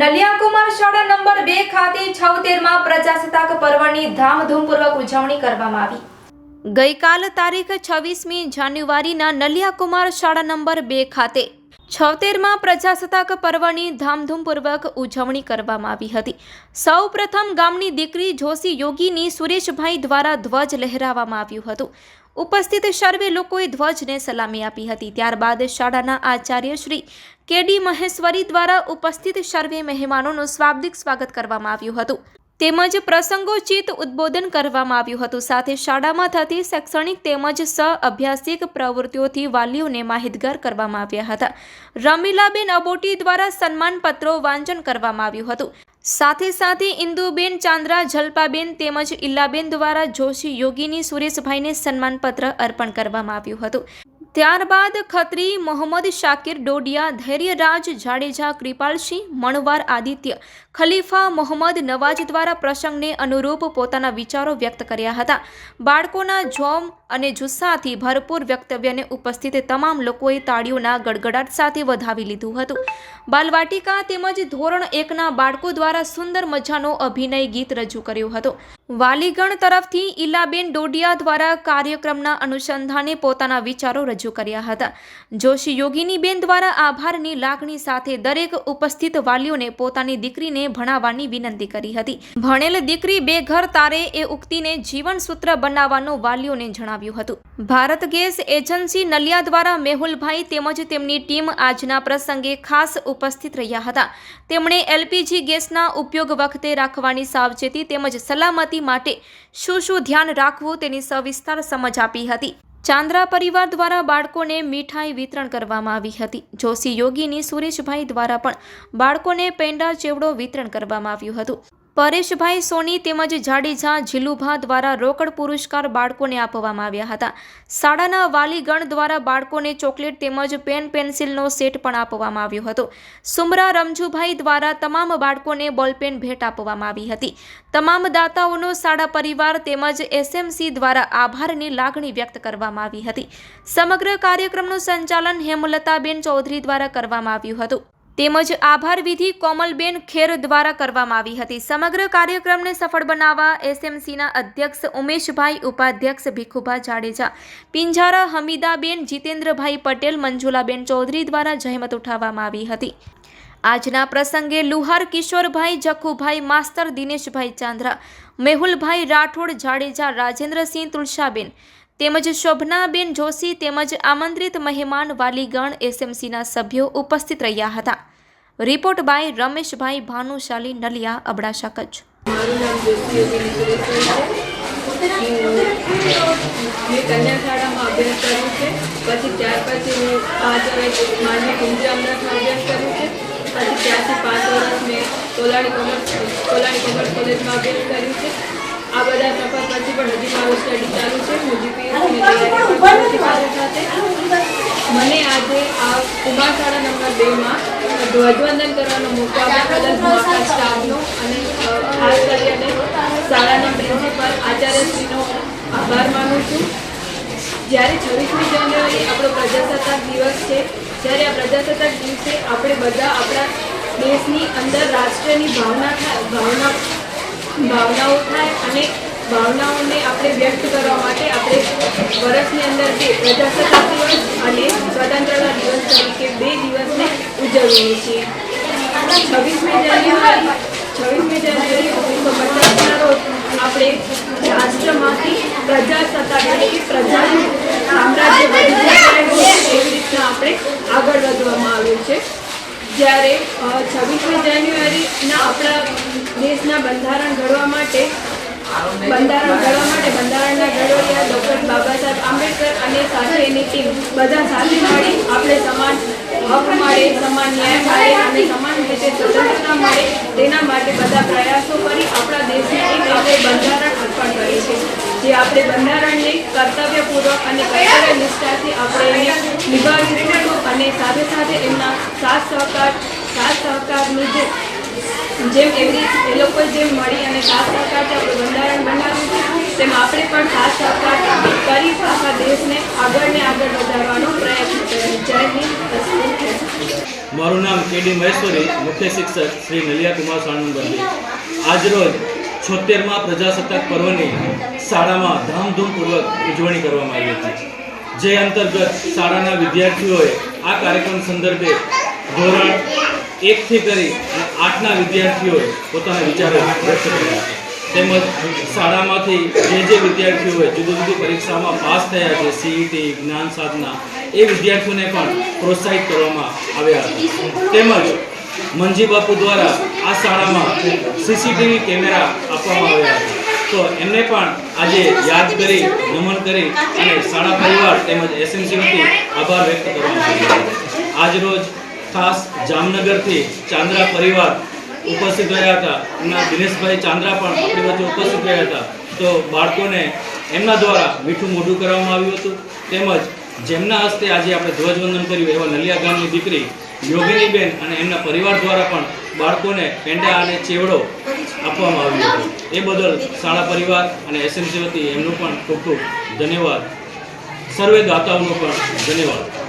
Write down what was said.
નલિયાકુમાર શાળા નંબર બે ખાતે છોતેરમાં પ્રજાસત્તાક પર્વની ધામધૂમપૂર્વક ઉજવણી કરવામાં આવી. ગઈકાલ તારીખ છવ્વીસમી જાન્યુઆરીના નલિયાકુમાર શાળા નંબર બે ખાતે છોતેરમાં પ્રજાસત્તાક પર્વની ધામધૂમપૂર્વક ઉજવણી કરવામાં આવી હતી. સૌ પ્રથમ ગામની દીકરી જોશી યોગીની સુરેશભાઈ દ્વારા ધ્વજ લહેરાવવામાં આવ્યું હતું. ઉપસ્થિત સર્વે લોકોએ ધ્વજને સલામી આપી હતી. ત્યારબાદ શાળાના આચાર્ય શ્રી કેડી મહેશ્વરી દ્વારા ઉપસ્થિત સર્વે મહેમાનોનું શાબ્દિક સ્વાગત કરવામાં આવ્યું હતું. તેમજ પ્રસંગોચિત ઉદ્બોધન કરવામાં આવ્યું હતું. સાથે શાળામાં થતી શૈક્ષણિક તેમજ સહ અભ્યાસિક પ્રવૃત્તિઓથી વાલીઓને માહિતગાર કરવામાં આવ્યા હતા. રમીલાબેન અબોટી દ્વારા સન્માનપત્રો વાંચન કરવામાં આવ્યું હતું. સાથે સાથે ઇન્દુબેન ચાંદ્રા, જલપાબેન તેમજ ઇલ્લાબેન દ્વારા જોશી યોગીની સુરેશભાઈને સન્માનપત્ર અર્પણ કરવામાં આવ્યું હતું. ત્યારબાદ ખત્રી, મોહમ્મદ શાકિર ડોડિયા, ધૈર્યરાજ જાડેજા, કૃપાલસિંહ, મણવાર, આદિત્ય ખલીફા મોહમ્મદ નવાજ દ્વારા પ્રસંગને અનુરૂપ પોતાના વિચારો વ્યક્ત કર્યા હતા. બાળકોના જોમ અને જુસ્સાથી ભરપૂર વક્તવ્યને ઉપસ્થિત તમામ લોકોએ તાળીઓના ગડગડાટ સાથે વધાવી લીધું હતું. બાલવાટિકા તેમજ ધોરણ એકના બાળકો દ્વારા સુંદર મજાનો અભિનય ગીત રજૂ કર્યું હતું. વાલીગણ તરફથી ઈલાબેન ડોડિયા દ્વારા કાર્યક્રમના અનુસંધાને પોતાના વિચારો રજૂ કર્યા હતા. જોશી યોગીની બેન દ્વારા આભારની લાગણી સાથે દરેક ઉપસ્થિત વાલીઓને પોતાની દીકરીને ભણાવવાની વિનંતી કરી હતી. ભણેલ દીકરી બે ઘર તારે એ ઉક્તિને જીવનસૂત્ર બનાવવાનું વાલીઓને જણાવ્યું હતું. ભારત ગેસ એજન્સી નલિયા દ્વારા મેહુલભાઈ તેમજ તેમની ટીમ આજના પ્રસંગે ખાસ ઉપસ્થિત રહ્યા હતા. તેમણે એલપીજી ગેસના ઉપયોગ વખતે રાખવાની સાવચેતી તેમજ સલામતી માટે શું શું ધ્યાન રાખવું તેની સવિસ્તાર સમજ આપી હતી. ચાંદ્રા પરિવાર દ્વારા બાળકોને મીઠાઈ વિતરણ કરવામાં આવી હતી. જોશી યોગીની સુરેશભાઈ દ્વારા પણ બાળકોને પેંડા, ચેવડો વિતરણ કરવામાં આવ્યું હતું. પરેશભાઈ સોની તેમજ જાડેજા ઝીલુભા દ્વારા રોકડ પુરસ્કાર બાળકોને આપવામાં આવ્યા હતા. શાળાના વાલીગણ દ્વારા બાળકોને ચોકલેટ તેમજ પેન પેન્સિલનો સેટ પણ આપવામાં આવ્યો હતો. સુમરા રમજુભાઈ દ્વારા તમામ બાળકોને બોલપેન ભેટ આપવામાં આવી હતી. તમામ દાતાઓનો શાળા પરિવાર તેમજ એસએમસી દ્વારા આભારની લાગણી વ્યક્ત કરવામાં આવી હતી. સમગ્ર કાર્યક્રમનું સંચાલન હેમલતાબેન ચૌધરી દ્વારા કરવામાં આવ્યું હતું. તેમજ આભાર વિધિ કોમલબેન ખેર દ્વારા કરવામાં આવી હતી. સમગ્ર કાર્યક્રમને સફળ બનાવવા એસએમસીના અધ્યક્ષ ઉમેશભાઈ, ઉપાધ્યક્ષ ભીખુભા જાડેજા, પિંજારા હમીદાબેન, જીતેન્દ્રભાઈ પટેલ, મંજુલાબેન ચૌધરી દ્વારા જહેમત ઉઠાવવામાં આવી હતી. આજના પ્રસંગે લુહાર કિશોરભાઈ, જખુભાઈ માસ્તર, દિનેશભાઈ ચાંદ્રા, મેહુલભાઈ રાઠોડ, જાડેજા, રાજેન્દ્રસિંહ તુલસાબેન તેમજ શોભનાબેન જોશી તેમજ આમંત્રિત મહેમાન વાલીગણ એસએમસીના સભ્યો ઉપસ્થિત રહ્યા હતા. Report by Rameshbhai Bhanushali Naliya, Abdasa Kutch. મેં કન્યા અભ્યાસ કર્યો છે. પછી ત્યાર પછી હું પાંચ વર્ષ માનવી કુંજી અમદાવાદમાં અભ્યાસ કર્યો છે. પછી ત્યારથી પાંચ વર્ષ મેં તોલાણી કોમર્સ તોલાણી કોમર્સ કોલેજમાં અભ્યાસ કર્યું છે. આ બધા સફર પછી પણ હજી મારું સ્ટડી ચાલુ છે. હું સાથે. મને આજે આ કુમાર શાળા નંબર બેમાં ધ્વજવંદન કરવાનો મોકો આપ્યા. આખા સ્ટાફનો અને ખાસ કરીને શાળાના પ્રિન્સિપલ આચાર્યશ્રીનો આભાર માનું છું. જ્યારે છવ્વીસમી જાન્યુઆરી આપણો પ્રજાસત્તાક દિવસ છે ત્યારે આ પ્રજાસત્તાક દિવસે આપણે બધા આપણા દેશની અંદર રાષ્ટ્રની ભાવના ભાવના ભાવનાઓ થાય અને ભાવનાઓને આપણે વ્યક્ત કરવા માટે આપણે વર્ષની અંદર જે પ્રજાસત્તાક દિવસ અને સ્વતંત્રતા દિવસ તરીકે બે દિવસને ઉજવીએ છીએ. છવ્વીસમી જાન્યુઆરી છવ્વીસમી જાન્યુઆરી ઓગણીસો પચાસના રોજ આપણે રાષ્ટ્રમાંથી પ્રજાસત્તાક એટલે કે પ્રજાનું સામ્રાજ્ય વધી જાય એવી રીતના આપણે આગળ વધવામાં આવ્યું છે જ્યારે છવ્વીસમી જાન્યુઆરીના આપણા દેશના બંધારણ ઘડવા માટે, બંધારણ ઘડવા માટે બંધારણના ઘડવૈયા ડૉક્ટર બાબા સાહેબ આંબેડકર અને સાથે ટીમ બધા સાથે મળી આપણે સમાન હક મળે, સમાન ન્યાય મળે અને સમાન રીતે સ્વતંત્રતા મળે તેના માટે બધા પ્રયાસો કરી આપણા દેશને એક આપણે બંધારણ અર્પણ કરે છે. જે આપણે બંધારણને કર્તવ્યપૂર્વક અને કર્તવ્ય નિષ્ઠાથી આપણે એને નિભાવીશું અને સાથે સાથે એમના સાથ સહકાર, સાથ સહકારનું જે જેમ એમની એ લોકો જેમ મળી અને ખાસ સહકાર આપણે બંધારણ બનાવ્યું છે, તેમ આપણે પણ ખાસ સહકાર કરી આખા દેશને આગળ ને આગળ વધારવાનો પ્રયત્ન કર્યો જય હિન્દ મારું નામ કેડી મહેશ્વરી, મુખ્ય શિક્ષક શ્રી નલિયા કુમાર સાણંદ આજરોજ છોતેરમાં પ્રજાસત્તાક પર્વની શાળામાં ધામધૂમપૂર્વક ઉજવણી કરવામાં આવી હતી. જે અંતર્ગત શાળાના વિદ્યાર્થીઓએ આ કાર્યક્રમ સંદર્ભે ધોરણ એકથી કરી આઠના વિદ્યાર્થીઓએ પોતાના વિચારો વ્યક્ત કર્યા તેમજ શાળામાંથી જે જે વિદ્યાર્થીઓએ જુદી જુદી પરીક્ષામાં પાસ થયા છે સીઈટી જ્ઞાન સાધના, એ વિદ્યાર્થીઓને પણ પ્રોત્સાહિત કરવામાં આવ્યા હતા. તેમજ મંજી બાપુ દ્વારા આ શાળામાં સીસીટીવી કેમેરા આપવામાં આવ્યા હતા. તો એમને પણ આજે યાદ કરી, નમન કરી અને શાળા પરિવાર તેમજ એસએમસી આભાર વ્યક્ત કરવામાં આવ્યો આજરોજ ખાસ જામનગરથી ચાંદ્રા પરિવાર ઉપસ્થિત રહ્યા હતા. એમના દિનેશભાઈ ચાંદ્રા પણ આપણી વચ્ચે ઉપસ્થિત રહ્યા હતા. તો બાળકોને એમના દ્વારા મીઠું મોઢું કરવામાં આવ્યું હતું. તેમજ જેમના હસ્તે આજે આપણે ધ્વજવંદન કર્યું એવા નલિયા ગામની દીકરી યોગિનીબેન અને એમના પરિવાર દ્વારા પણ બાળકોને પેંડા અને ચેવડો આપવામાં આવ્યો હતો. એ બદલ શાળા પરિવાર અને એસએમસી વતી એમનો પણ ખૂબ ખૂબ ધન્યવાદ. સર્વે દાતાઓનો પણ ધન્યવાદ.